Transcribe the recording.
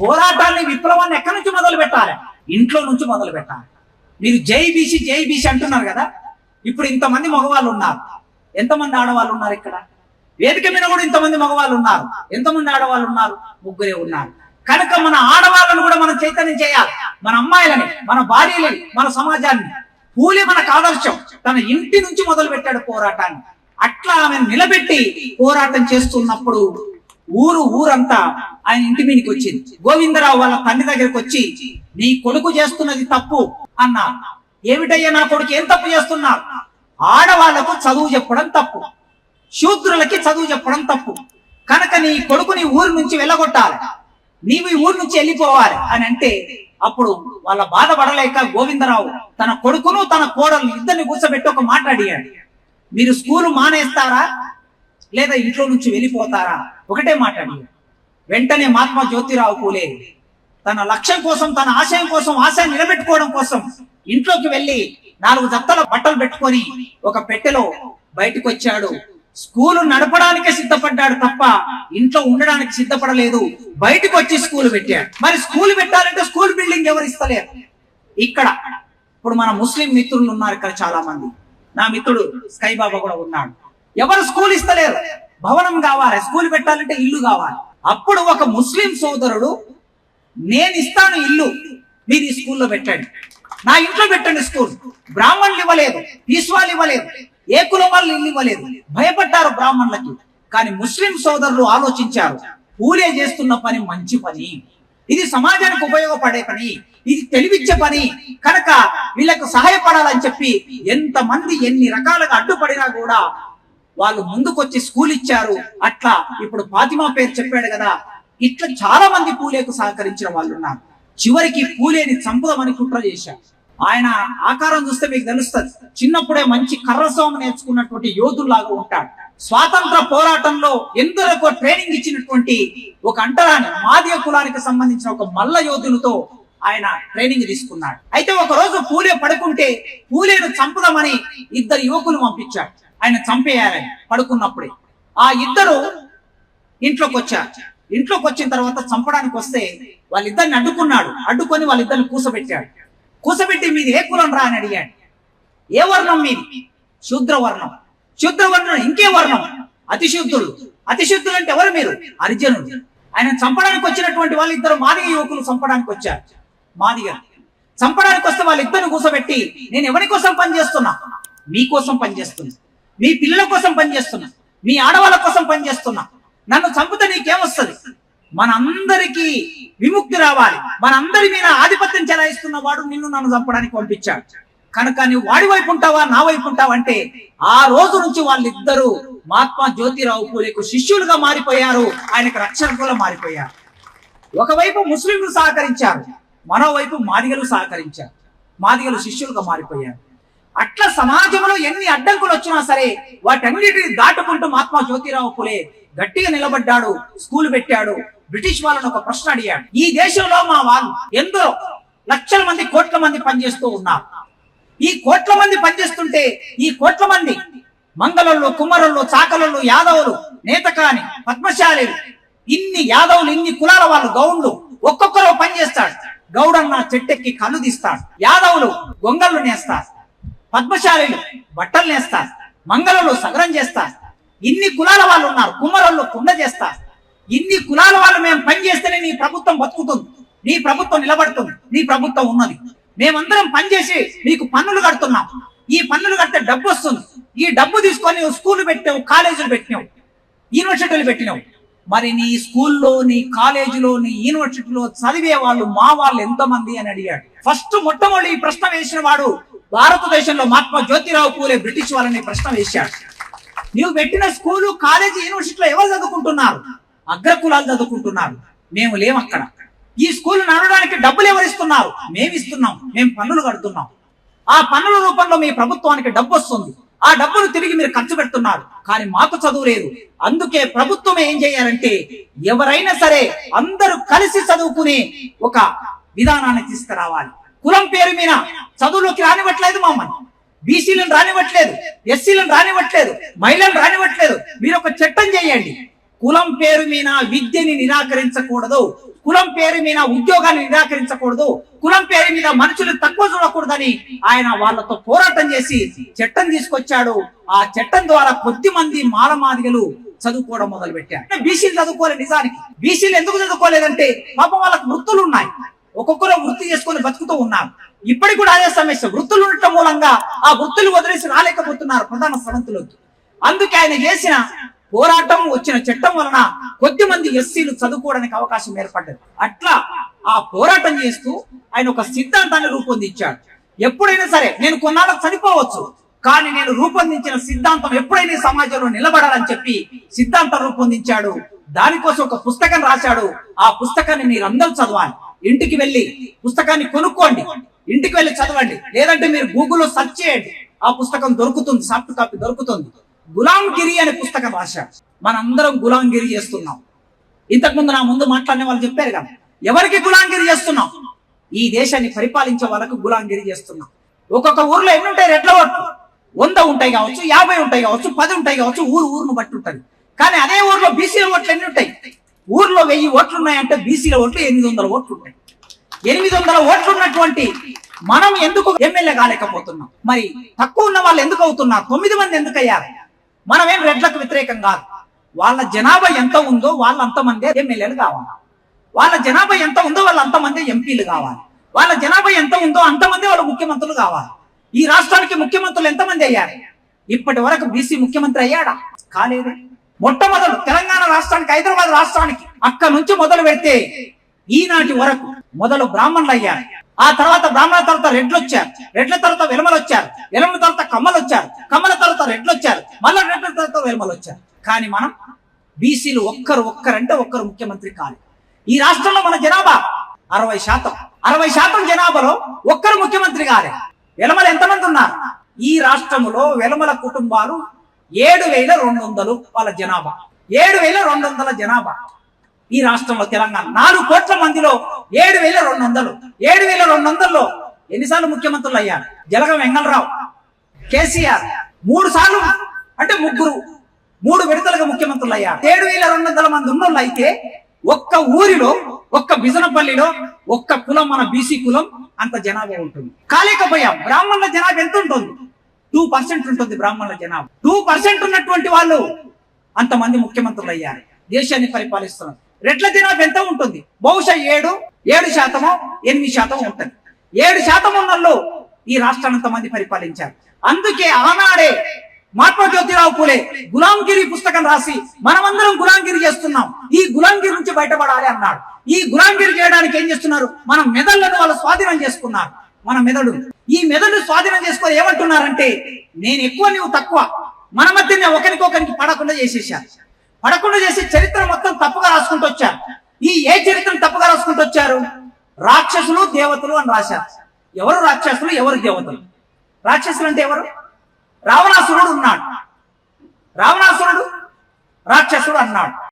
పోరాటాన్ని విప్లవాన్ని ఎక్కడి నుంచి మొదలు పెట్టాలి? ఇంట్లో నుంచి మొదలు పెట్టాలి. మీరు జై బీసీ జై బీసీ అంటున్నారు కదా? ఇప్పుడు ఇంతమంది మగవాళ్ళు ఉన్నారు. ఎంతమంది ఆడవాళ్ళు ఉన్నారు ఇక్కడ? వేదిక మీద కూడా ఇంతమంది మగవాళ్ళు ఉన్నారు. ఎంతమంది ఆడవాళ్ళు ఉన్నారు? ముగ్గురే ఉన్నారు. కనుక మన ఆడవాళ్ళను కూడా మనం చైతన్యం చేయాలి. మన అమ్మాయిలని మన భార్యలని మన సమాజాన్ని. పూలే మనకు ఆదర్శం తన ఇంటి నుంచి మొదలు పెట్టాడు పోరాటాన్ని. అట్లా ఆమె నిలబెట్టి పోరాటం చేస్తున్నప్పుడు ఊరు ఊరంతా ఆయన ఇంటి మీదకి వచ్చింది. గోవిందరావు వాళ్ళ తండ్రి దగ్గరికి వచ్చి నీ కొడుకు చేస్తున్నది తప్పు అన్నా. ఏమిటయ్యా నా కొడుకు? ఏం తప్పు చేస్తున్నారు ఆడవాళ్ళకు చదువు చెప్పడం తప్పు. శూద్రులకి చదువు చెప్పడం తప్పు. కనుక నీ కొడుకు నీ ఊరు నుంచి వెళ్ళగొట్టాలి. నీవు ఈ ఊరు నుంచి వెళ్ళిపోవాలి అని అంటే అప్పుడు వాళ్ళ బాధపడలేక గోవిందరావు తన కొడుకును తన కోడలు ఇద్దరిని కూర్చోబెట్టి ఒక మాట అడిగాడు. మీరు స్కూలు మానేస్తారా? లేదా ఇంట్లో నుంచి వెళ్ళిపోతారా? ఒకటే మాట వెంటనే మహాత్మా జ్యోతిరావు పూలే తన లక్ష్యం కోసం తన ఆశయం కోసం ఆశయం నిలబెట్టుకోవడం కోసం ఇంట్లోకి వెళ్ళి నాలుగు జత్తల బట్టలు పెట్టుకొని ఒక పెట్టెలో బయటకు వచ్చాడు. స్కూలు నడపడానికే సిద్ధపడ్డాడు తప్ప ఇంట్లో ఉండడానికి సిద్ధపడలేదు. బయటకు వచ్చి స్కూల్ పెట్టాడు. మరి స్కూల్ పెట్టాలంటే స్కూల్ బిల్డింగ్ ఎవరు ఇస్తలేరు? ఇక్కడ. ఇప్పుడు మన ముస్లిం మిత్రులు ఉన్నారు ఇక్కడ చాలా మంది నా మిత్రుడు స్కై బాబా కూడా ఉన్నాడు. ఎవరు స్కూల్ ఇస్తలేరు? భవనం కావాలి స్కూల్ పెట్టాలంటే ఇల్లు కావాలి. అప్పుడు ఒక ముస్లిం సోదరుడు నేను ఇస్తాను ఇల్లు మీరు ఈ స్కూల్లో పెట్టండి. నా ఇంట్లో పెట్టండి స్కూల్. బ్రాహ్మణులు ఇవ్వలేదు ఈశ్వాలు ఇవ్వలేదు ఏ కులం వాళ్ళు ఇల్లు ఇవ్వలేదు. భయపడ్డారు బ్రాహ్మణులకి. కానీ ముస్లిం సోదరులు ఆలోచించారు పూలే చేస్తున్న పని మంచి పని. ఇది సమాజానికి ఉపయోగపడే పని. ఇది తెలివిచ్చే పని. కనుక వీళ్ళకు సహాయపడాలని చెప్పి ఎంతమంది ఎన్ని రకాలుగా అడ్డుపడినా కూడా వాళ్ళు ముందుకొచ్చి స్కూల్ ఇచ్చారు. అట్లా ఇప్పుడు ఫాతిమా పేరు చెప్పాడు కదా. ఇట్లా చాలా మంది పూలేకు సహకరించిన వాళ్ళు ఉన్నారు. చివరికి పూలేని చంపుదామని కుట్ర చేశారు. ఆయన ఆకారం చూస్తే మీకు తెలుస్తుంది. చిన్నప్పుడే మంచి కర్రస్వామి నేర్చుకున్నటువంటి యోధుల్లాగా ఉంటాడు. స్వాతంత్ర పోరాటంలో ఎందరో ట్రైనింగ్ ఇచ్చినటువంటి ఒక అంటరాని మాదియ కులానికి సంబంధించిన ఒక మల్ల యోధులతో ఆయన ట్రైనింగ్ తీసుకున్నాడు. అయితే ఒక రోజు పూలే పడుకుంటే పూలేను చంపుదామని ఇద్దరు యువకులు పంపించాడు ఆయన చంపేయాలని పడుకున్నప్పుడే. ఆ ఇద్దరు ఇంట్లోకి వచ్చారు. ఇంట్లోకి వచ్చిన తర్వాత చంపడానికి వస్తే వాళ్ళిద్దరిని అడ్డుకున్నాడు. అడ్డుకొని వాళ్ళిద్దరిని కూసబెట్టాడు. కూసబెట్టి మీది ఏ కులం రా అని అడిగాడు. ఏ వర్ణం మీది? శూద్ర వర్ణం. వర్ణం ఇంకే వర్ణం. అతిశుద్ధుడు అతిశుద్ధులు అంటే ఎవరు మీరు? అర్జునుడు ఆయన చంపడానికి వచ్చినటువంటి వాళ్ళిద్దరు మాదిగ యువకులు చంపడానికి వచ్చారు. మాదిగ చంపడానికి వస్తే వాళ్ళిద్దరిని కూసబెట్టి నేను ఎవరి కోసం పనిచేస్తున్నా మీకోసం పనిచేస్తున్నా మీ పిల్లల కోసం పనిచేస్తున్నా. మీ ఆడవాళ్ళ కోసం పనిచేస్తున్నా. నన్ను చంపితే నీకేమొస్తుంది? మనందరికీ విముక్తి రావాలి. మనందరి మీద ఆధిపత్యం చెలాయిస్తున్న వాడు నిన్ను నన్ను చంపడానికి పంపించాడు. కనుక నువ్వు వాడి వైపు ఉంటావా నా వైపు ఉంటావా అంటే ఆ రోజు నుంచి వాళ్ళిద్దరూ మహాత్మా జ్యోతిరావు పూలేకు శిష్యులుగా మారిపోయారు. ఆయనకు రక్షకులుగా మారిపోయారు. ఒకవైపు ముస్లింలు సహకరించారు. మరోవైపు మాదిగలు సహకరించారు. మాదిగలు శిష్యులుగా మారిపోయారు. అట్లా సమాజంలో ఎన్ని అడ్డంకులు వచ్చినా సరే వాటన్నిటిని దాటుకుంటూ మహాత్మా జ్యోతిరావు పులే గట్టిగా నిలబడ్డాడు స్కూల్ పెట్టాడు బ్రిటిష్ వాళ్ళని ఒక ప్రశ్న అడిగాడు. ఈ దేశంలో మా వాళ్ళు ఎందరో లక్షల మంది కోట్ల మంది పనిచేస్తూ ఉన్నారు. ఈ కోట్ల మంది పనిచేస్తుంటే ఈ కోట్ల మంది మంగళంలో కుమ్మరులు చాకలు యాదవులు నేతకాని పద్మశాలీలు ఇన్ని యాదవులు ఇన్ని కులాల వాళ్ళు గౌండ్లు ఒక్కొక్కరు పనిచేస్తాడు. గౌడన్న చెట్టెక్కి కళ్ళు తీస్తాడు. యాదవులు గొంగళ్ళు నేస్తారు పద్మశాలీలు బట్టలు నేస్తా మంగళలు సగరం చేస్తా ఇన్ని కులాల వాళ్ళు ఉన్నారు కుమ్మరోళ్ళు కుండ చేస్తా. ఇన్ని కులాల వాళ్ళు మేము పని చేస్తేనే నీ ప్రభుత్వం బతుకుతుంది నీ ప్రభుత్వం నిలబడుతుంది నీ ప్రభుత్వం ఉన్నది. మేమందరం పనిచేసి మీకు పన్నులు కడుతున్నాం. ఈ పన్నులు కడితే డబ్బు వస్తుంది. ఈ డబ్బు తీసుకొని స్కూల్ పెట్టావు కాలేజీలు పెట్టినావు యూనివర్సిటీలు పెట్టినావు. మరి నీ స్కూల్లో నీ కాలేజీలో నీ యూనివర్సిటీలో చదివే వాళ్ళు మా వాళ్ళు ఎంతమంది అని అడిగాడు. ఫస్ట్ మొట్టమొదటి ఈ ప్రశ్న వేసిన వాడు భారతదేశంలో మహాత్మా జ్యోతిరావు పూలే బ్రిటిష్ వాళ్ళని ప్రశ్న వేశాడు. నీవు పెట్టిన స్కూలు కాలేజీ యూనివర్సిటీలో ఎవరు చదువుకుంటున్నారు? అగ్రకులాలు చదువుకుంటున్నారు. మేము లేము అక్కడ ఈ స్కూల్ నడవడానికి డబ్బులు ఎవరు ఇస్తున్నారు? మేము ఇస్తున్నాం మేము పన్నులు కడుతున్నాం. ఆ పన్నుల రూపంలో మీ ప్రభుత్వానికి డబ్బు వస్తుంది. ఆ డబ్బులు తిరిగి మీరు ఖర్చు పెడుతున్నారు. కానీ మాకు చదువు లేదు. అందుకే ప్రభుత్వం ఏం చేయాలంటే ఎవరైనా సరే అందరూ కలిసి చదువుకునే ఒక విధానాన్ని తీసుకురావాలి. కులం పేరు మీద చదువులోకి రానివ్వట్లేదు మమ్మల్ని. బీసీలను రానివ్వట్లేదు ఎస్సీలను రానివ్వట్లేదు మహిళలను రానివ్వట్లేదు. మీరు ఒక చట్టం చేయండి. కులం పేరు మీద విద్యని నిరాకరించకూడదు. కులం పేరు మీద ఉద్యోగాన్ని నిరాకరించకూడదు. కులం పేరు మీద మనుషులు తక్కువ చూడకూడదని ఆయన వాళ్ళతో పోరాటం చేసి చట్టం తీసుకొచ్చాడు. ఆ చట్టం ద్వారా కొద్ది మంది మాలమాదిగలు చదువుకోవడం మొదలు పెట్టారు బీసీలు చదువుకోలేదు నిజానికి. బీసీలు ఎందుకు చదువుకోలేదంటే పాపం వాళ్ళకి వృత్తులు ఉన్నాయి. ఒక్కొక్కరు వృత్తి చేసుకొని బతుకుతూ ఉన్నారు. ఇప్పటికి కూడా అదే సమస్య. వృత్తులు ఉండటం మూలంగా ఆ వృత్తులు వదిలేసి రాలేకపోతున్నారు ప్రధాన శ్రవంతులకు అందుకే ఆయన చేసిన పోరాటం వచ్చిన చట్టం వలన కొద్ది మంది ఎస్సీలు చదువుకోవడానికి అవకాశం ఏర్పడ్డది. అట్లా ఆ పోరాటం చేస్తూ ఆయన ఒక సిద్ధాంతాన్ని రూపొందించాడు. ఎప్పుడైనా సరే నేను కొన్నాళ్ళకు చనిపోవచ్చు కానీ నేను రూపొందించిన సిద్ధాంతం ఎప్పుడైనా సమాజంలో నిలబడాలని చెప్పి సిద్ధాంతం రూపొందించాడు. దానికోసం ఒక పుస్తకం రాశాడు. ఆ పుస్తకాన్ని మీరందరూ చదవాలి. ఇంటికి వెళ్ళి పుస్తకాన్ని కొనుక్కోండి. ఇంటికి వెళ్ళి చదవండి. లేదంటే మీరు గూగుల్లో సెర్చ్ చేయండి. ఆ పుస్తకం దొరుకుతుంది సాఫ్ట్ కాపీ దొరుకుతుంది. గులాంగిరి అనే పుస్తకం రాశాడు. మనందరం గులాంగిరి చేస్తున్నాం. ఇంతకుముందు నా ముందు మాట్లాడిన వాళ్ళు చెప్పారు కదా ఎవరికి గులాంగిరి చేస్తున్నాం? ఈ దేశాన్ని పరిపాలించే వాళ్ళకు గులాంగిరి చేస్తున్నాం. ఒక్కొక్క ఊర్లో ఎన్ని ఉంటాయి రెడ్ల ఓట్లు. వంద ఉంటాయి కావచ్చు యాభై ఉంటాయి కావచ్చు పది ఉంటాయి కావచ్చు ఊరు ఊరును బట్టి ఉంటుంది. కానీ అదే ఊర్లో బీసీల ఓట్లు ఎన్ని ఉంటాయి ఊర్లో వెయ్యి ఓట్లు ఉన్నాయంటే బీసీల ఓట్లు ఎనిమిది వందల ఓట్లు ఉంటాయి. ఎనిమిది వందల ఓట్లు ఉన్నటువంటి మనం ఎందుకు ఎమ్మెల్యే కాలేకపోతున్నాం? మరి తక్కువ ఉన్న వాళ్ళు ఎందుకు అవుతున్నారు? తొమ్మిది మంది ఎందుకు అయ్యారు మనమేం రెడ్లకు వ్యతిరేకం కాదు. వాళ్ళ జనాభా ఎంత ఉందో వాళ్ళంతమంది ఎమ్మెల్యేలు కావాలి. వాళ్ళ జనాభా ఎంత ఉందో వాళ్ళు అంతమంది ఎంపీలు కావాలి. వాళ్ళ జనాభా ఎంత ఉందో అంతమంది వాళ్ళ ముఖ్యమంత్రులు కావాలి. ఈ రాష్ట్రానికి ముఖ్యమంత్రులు ఎంతమంది అయ్యారు? ఇప్పటి వరకు బీసీ ముఖ్యమంత్రి అయ్యాడా? కాలేదు. మొట్టమొదలు తెలంగాణ రాష్ట్రానికి హైదరాబాద్ రాష్ట్రానికి అక్కడ నుంచి మొదలు పెడితే ఈనాటి వరకు మొదలు బ్రాహ్మణులు అయ్యారు. ఆ తర్వాత బ్రాహ్మణుల తర్వాత రెడ్లు వచ్చారు. రెడ్ల తర్వాత వెలమలు వచ్చారు. వెలమల తర్వాత కమ్మలు వచ్చారు. కమ్మల తర్వాత రెడ్లు వచ్చారు. మళ్ళీ రెడ్ల తర్వాత వెలమలు వచ్చారు. కానీ మనం బీసీలు ఒక్కరు ఒక్కరంటే ఒక్కరు ముఖ్యమంత్రి కాలేదు. ఈ రాష్ట్రంలో మన జనాభా అరవై శాతం. అరవై శాతం జనాభాలో ఒక్కరు ముఖ్యమంత్రి గారే వెలమలు ఎంతమంది ఉన్నారు? ఈ రాష్ట్రములో వెలమల కుటుంబాలు ఏడు వేల రెండు వందలు వాళ్ళ జనాభా. ఏడు వేల రెండు వందల జనాభా. ఈ రాష్ట్రంలో తెలంగాణ నాలుగు కోట్ల మందిలో ఏడు వేల రెండు వందలు. ఏడు వేల రెండు వందల్లో ఎన్నిసార్లు ముఖ్యమంత్రులు అయ్యారు? జలగం వెంగళరావు కేసీఆర్ మూడు సార్లు అంటే ముగ్గురు మూడు విడతలుగా ముఖ్యమంత్రులు అయ్యారు. ఏడు వేల రెండు వందల మంది ఉన్నోళ్ళు అయితే ఒక్క ఊరిలో ఒక్క బిజనపల్లిలో ఒక్క కులం మన బీసీ కులం అంత జనాభా ఉంటుంది. కాలేకపోయాం. బ్రాహ్మణుల జనాభా ఎంత ఉంటుంది? టూ పర్సెంట్ ఉంటుంది బ్రాహ్మణుల జనాభా. టూ పర్సెంట్ ఉన్నటువంటి వాళ్ళు అంతమంది ముఖ్యమంత్రులు అయ్యారు. దేశాన్ని పరిపాలిస్తున్నారు. రెట్ల జనాభా ఎంత ఉంటుంది? బహుశా ఏడు ఏడు శాతమో ఎనిమిది శాతం ఉంటుంది. ఏడు శాతం ఉన్నోళ్ళు ఈ రాష్ట్రాన్ని అంతమంది పరిపాలించారు. అందుకే ఆనాడే మహాత్మా జ్యోతిరావు పూలే గులాంగిరి పుస్తకం రాసి మనమందరం గులాంగిరి చేస్తున్నాం. ఈ గులాంగిరి నుంచి బయటపడాలి అన్నాడు. ఈ గులాంగిరి చేయడానికి ఏం చేస్తున్నారు? మన మెదళ్ళను వాళ్ళు స్వాధీనం చేసుకున్నారు. మన మెదడు. ఈ మెదడు స్వాధీనం చేసుకొని ఏమంటున్నారంటే నేను ఎక్కువ నువ్వు తక్కువ. మన మధ్యనే ఒకరికొకరికి పడకుండా చేసేసారు పడకుండా చేసి చరిత్ర మొత్తం తప్పుగా రాసుకుంటూ వచ్చారు ఈ ఏ చరిత్రను తప్పుగా రాసుకుంటూ వచ్చారు? రాక్షసులు దేవతలు అని రాశారు. ఎవరు రాక్షసులు? ఎవరు దేవతలు? రాక్షసులు అంటే ఎవరు? రావణాసురుడు ఉన్నాడు. రావణాసురుడు రాక్షసుడు అన్నాడు.